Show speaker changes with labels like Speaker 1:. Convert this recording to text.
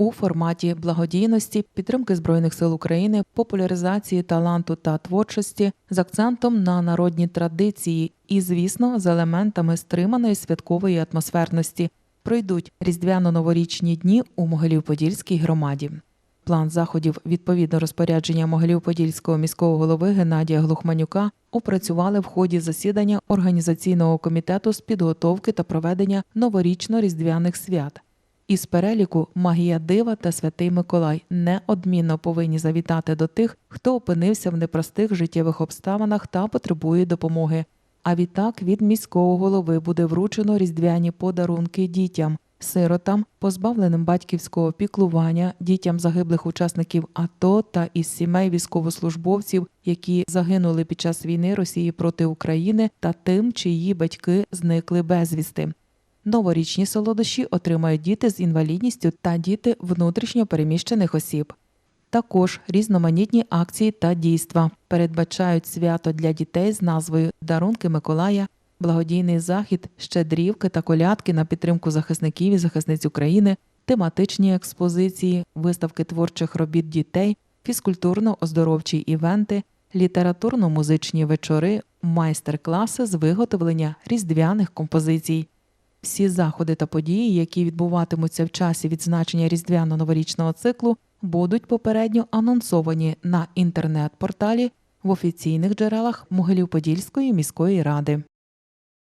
Speaker 1: у форматі благодійності, підтримки збройних сил України, популяризації таланту та творчості з акцентом на народні традиції і, звісно, з елементами стриманої святкової атмосферності. Пройдуть різдвяно-новорічні дні у Могилів-Подільській громаді. План заходів відповідно розпорядження Могилів-Подільського міського голови Геннадія Глухманюка опрацювали в ході засідання організаційного комітету з підготовки та проведення новорічно-різдвяних свят. Із переліку магія дива та святий Миколай неодмінно повинні завітати до тих, хто опинився в непростих життєвих обставинах та потребує допомоги. А відтак від міського голови буде вручено різдвяні подарунки дітям, сиротам, позбавленим батьківського піклування, дітям загиблих учасників АТО та із сімей військовослужбовців, які загинули під час війни Росії проти України, та тим, чиї батьки зникли безвісти. Новорічні солодощі отримають діти з інвалідністю та діти внутрішньо переміщених осіб. Також різноманітні акції та дійства передбачають свято для дітей з назвою Дарунки Миколая, благодійний захід, щедрівки та колядки на підтримку захисників і захисниць України, тематичні експозиції, виставки творчих робіт дітей, фізкультурно-оздоровчі івенти, літературно-музичні вечори, майстер-класи з виготовлення різдвяних композицій. Всі заходи та події, які відбуватимуться в часі відзначення різдвяно-новорічного циклу, будуть попередньо анонсовані на інтернет-порталі в офіційних джерелах Могилів-Подільської міської ради.